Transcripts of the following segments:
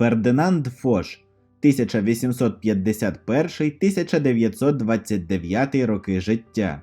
Фердинанд Фош 1851-1929 роки життя.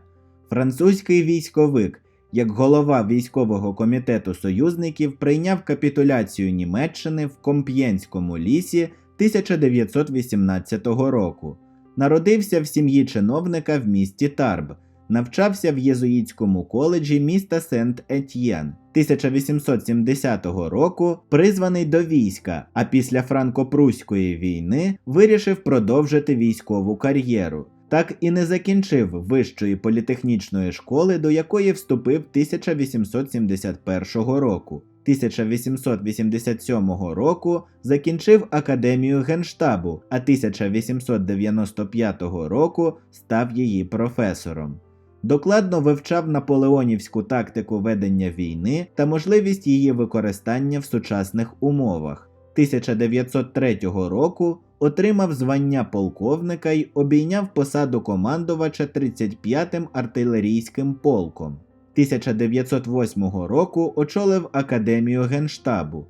Французький військовик, як голова військового комітету союзників, прийняв капітуляцію Німеччини в Комп'єнському лісі 1918 року. Народився в сім'ї чиновника в місті Тарб. Навчався в єзуїтському коледжі міста Сент-Етьєн. 1870 року призваний до війська, а після франко-пруської війни вирішив продовжити військову кар'єру. Так і не закінчив вищої політехнічної школи, до якої вступив 1871 року. 1887 року закінчив Академію Генштабу, а 1895 року став її професором. Докладно вивчав наполеонівську тактику ведення війни та можливість її використання в сучасних умовах. 1903 року отримав звання полковника й обійняв посаду командувача 35-м артилерійським полком. 1908 року очолив Академію Генштабу.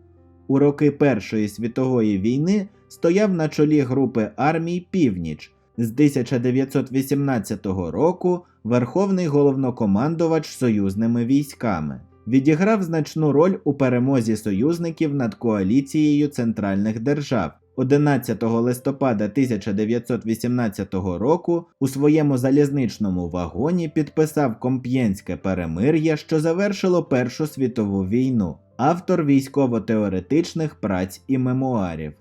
У роки Першої світової війни стояв на чолі групи армій Північ. З 1918 року Верховний головнокомандувач союзними військами. Відіграв значну роль у перемозі союзників над коаліцією центральних держав. 11 листопада 1918 року у своєму залізничному вагоні підписав Комп'єнське перемир'я, що завершило Першу світову війну, автор військово-теоретичних праць і мемуарів.